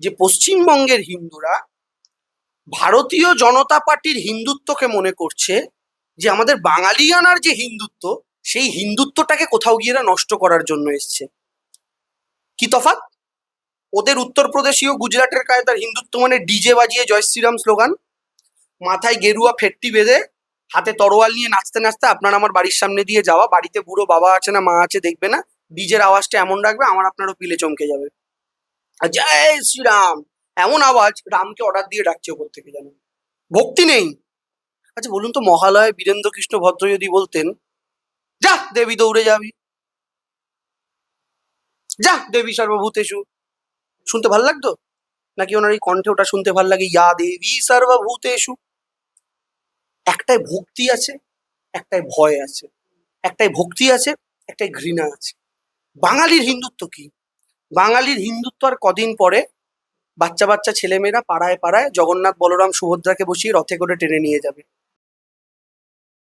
যে পশ্চিমবঙ্গের হিন্দুরা ভারতীয় জনতা পার্টির হিন্দুত্বকে মনে করছে যে আমাদের বাঙালিয়ানার যে হিন্দুত্ব, সেই হিন্দুত্বটাকে কোথাও গিয়ে নষ্ট করার জন্য এসছে। কি তফাৎ? ওদের উত্তরপ্রদেশীয় গুজরাটের কায়দার হিন্দুত্ব মানে ডিজে বাজিয়ে জয় শ্রীরাম স্লোগান। মাথায় গেরুয়া ফেটটি বেঁধে হাতে তরোয়াল নিয়ে নাচতে নাচতে আপনার আমার বাড়ির সামনে দিয়ে যাওয়া। বাড়িতে বুড়ো বাবা আছে না, মা আছে, দেখবে না। ডিজের আওয়াজটা এমন রাখবে, আমার আপনারও পিলে চমকে যাবে। জয় শ্রীরাম। এমন আওয়াজ রামকে অর্ডার দিয়ে ডাকছে ওপর থেকে জানো ভক্তি নেই। আচ্ছা বলুন তো, মহালয় বীরেন্দ্র কৃষ্ণ ভদ্র যদি বলতেন, যা দেবী দৌড়ে যাবি। যা দেবী সর্বভূতেষু। শুনতে ভালো লাগতো? নাকি ওনার এই কণ্ঠে ওটা শুনতে ভালো লাগে, ইয়া দেবী সর্বভূতেষু একটাই ভক্তি আছে, একটাই ভয় আছে, একটাই ভক্তি আছে, একটাই ঘৃণা আছে। বাঙালির হিন্দুত্ব কি? বাঙালির হিন্দুত্ব আর কদিন পরে বাচ্চা বাচ্চা ছেলেমেয়েরা পাড়ায় পাড়ায় জগন্নাথ বলরাম সুভদ্রাকে বসিয়ে রথে করে টেনে নিয়ে যাবে।